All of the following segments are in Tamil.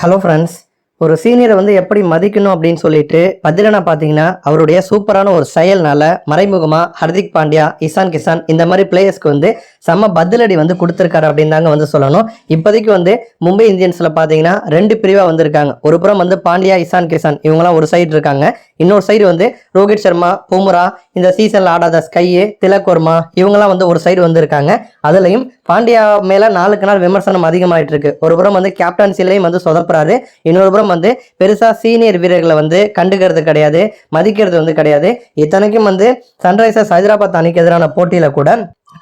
ஹலோ ஃப்ரெண்ட்ஸ் ஒரு சீனியரை வந்து எப்படி மதிக்கணும் அப்படின்னு சொல்லிட்டு பதிலனா பார்த்தீங்கன்னா அவருடைய சூப்பரான ஒரு செயல்னால மறைமுகமாக ஹர்திக் பாண்டியா இசான் கிசான் இந்த மாதிரி பிளேயர்ஸ்க்கு வந்து செம்ம பதிலடி வந்து கொடுத்துருக்காரு அப்படின்னு தாங்க வந்து சொல்லணும். இப்போதைக்கு வந்து மும்பை இந்தியன்ஸில் பார்த்தீங்கன்னா ரெண்டு பிரிவாக வந்திருக்காங்க ஒரு புறம் வந்து பாண்டியா இசான் கிசான் இவங்கலாம் ஒரு சைடு இருக்காங்க. இன்னொரு சைடு வந்து ரோஹித் சர்மா பும்ரா இந்த சீசனில் ஆடாத ஸ்கையு திலக் வர்மா வந்து ஒரு சைடு வந்திருக்காங்க அதுலேயும் பாண்டியா மேலே நாளுக்கு நாள் விமர்சனம் அதிகமாகிட்டு இருக்கு ஒரு புறம் வந்து கேப்டன்சிலையும் வந்து சொதப்புறாரு. இன்னொரு புறம் வந்து பெருசாக சீனியர் வீரர்களை வந்து கண்டுக்கிறது கிடையாது மதிக்கிறது வந்து கிடையாது. இத்தனைக்கும் வந்து சன்ரைசர்ஸ் ஹைதராபாத் அணிக்கு எதிரான போட்டியில் கூட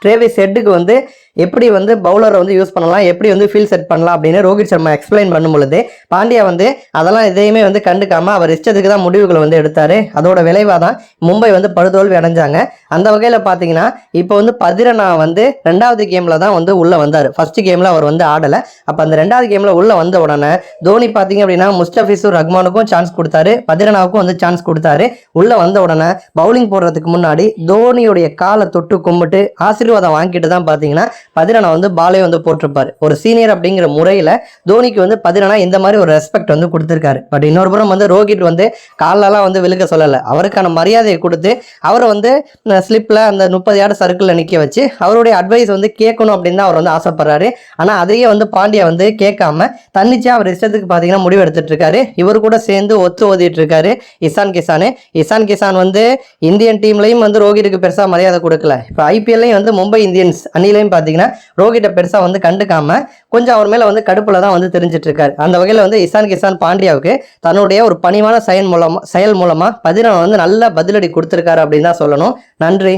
ட்ரேவிஸ் ஹெட்டுக்கு வந்து எப்படி வந்து பவுலரை வந்து யூஸ் பண்ணலாம் எப்படி வந்து ஃபீல் செட் பண்ணலாம் அப்படின்னு ரோஹித் சர்மா எக்ஸ்பிளைன் பண்ணும் பொழுது பாண்டியா வந்து அதெல்லாம் எதையுமே வந்து கண்டுக்காம அவர் இஷ்டத்துக்கு தான் முடிவுகளை வந்து எடுத்தாரு. அதோட விளைவாக தான் மும்பை வந்து படுதோல்வி அடைஞ்சாங்க. அந்த வகையில் பார்த்தீங்கன்னா இப்போ வந்து பதிரனா வந்து ரெண்டாவது கேமில் தான் வந்து உள்ளே வந்தார். ஃபர்ஸ்ட் கேமில் அவர் வந்து ஆடலை. அப்போ அந்த ரெண்டாவது கேமில் உள்ளே வந்த உடனே தோனி பார்த்தீங்க அப்படின்னா முஸ்டபிசூர் ரஹ்மானுக்கும் சான்ஸ் கொடுத்தாரு. பதிரனாவுக்கும் வந்து சான்ஸ் கொடுத்தாரு. உள்ளே வந்த உடனே பவுலிங் போடுறதுக்கு முன்னாடி தோனியுடைய காலை தொட்டு கும்பிட்டு ஆசீர்வாதம் வாங்கிட்டு தான் பார்த்தீங்கன்னா பதிரனை வந்து பாலே வந்து போட்டிருப்பாரு. ஒரு சீனியர் அப்படிங்கிற முறையில் தோனிக்கு வந்து பதிரனா இந்த மாதிரி ஒரு ரெஸ்பெக்ட் வந்து கொடுத்துருக்காரு. பட் இன்னொரு புறம் வந்து ரோஹித் வந்து காலெலாம் வந்து விழுக்க சொல்லலை. அவருக்கான மரியாதையை கொடுத்து அவரை வந்து ஸ்லிப்பில் அந்த முப்பது யார்டு சர்க்கிளில் நிற்க வச்சு அவருடைய அட்வைஸ் வந்து கேட்கணும் அப்படின்னு தான் அவர் வந்து ஆசைப்படுறாரு. ஆனால் அதையே வந்து பாண்டியா வந்து கேட்காம தன்னிச்சா அவர் இஷ்டத்துக்கு பார்த்தீங்கன்னா முடிவு எடுத்துட்டு இருக்காரு இவர் கூட சேர்ந்து ஒத்து ஓதிட்டு இருக்காரு இசான் கிசானு. இசான் கிசான் வந்து இந்தியன் டீம்லையும் வந்து ரோஹித்துக்கு பெருசாக மரியாதை கொடுக்கல. இப்போ ஐபிஎல்லையும் வந்து வந்து மும்பை இந்தியன்ஸ் அணிலையும் பார்த்தீங்கன்னா ரோஹித்தை பெருசாக வந்து கண்டுக்காம கொஞ்சம் அவர் மேலே வந்து கடுப்பில் தான் வந்து தெரிஞ்சிட்டு இருக்காரு. அந்த வகையில் வந்து இசான் கிசான் பாண்டியாவுக்கு தன்னுடைய ஒரு பணிவான செயல் மூலமாக செயல் மூலமாக பதினாறு வந்து நல்ல பதிலடி கொடுத்துருக்காரு அப்படின்னு தான் சொல்லணும். நன்றி.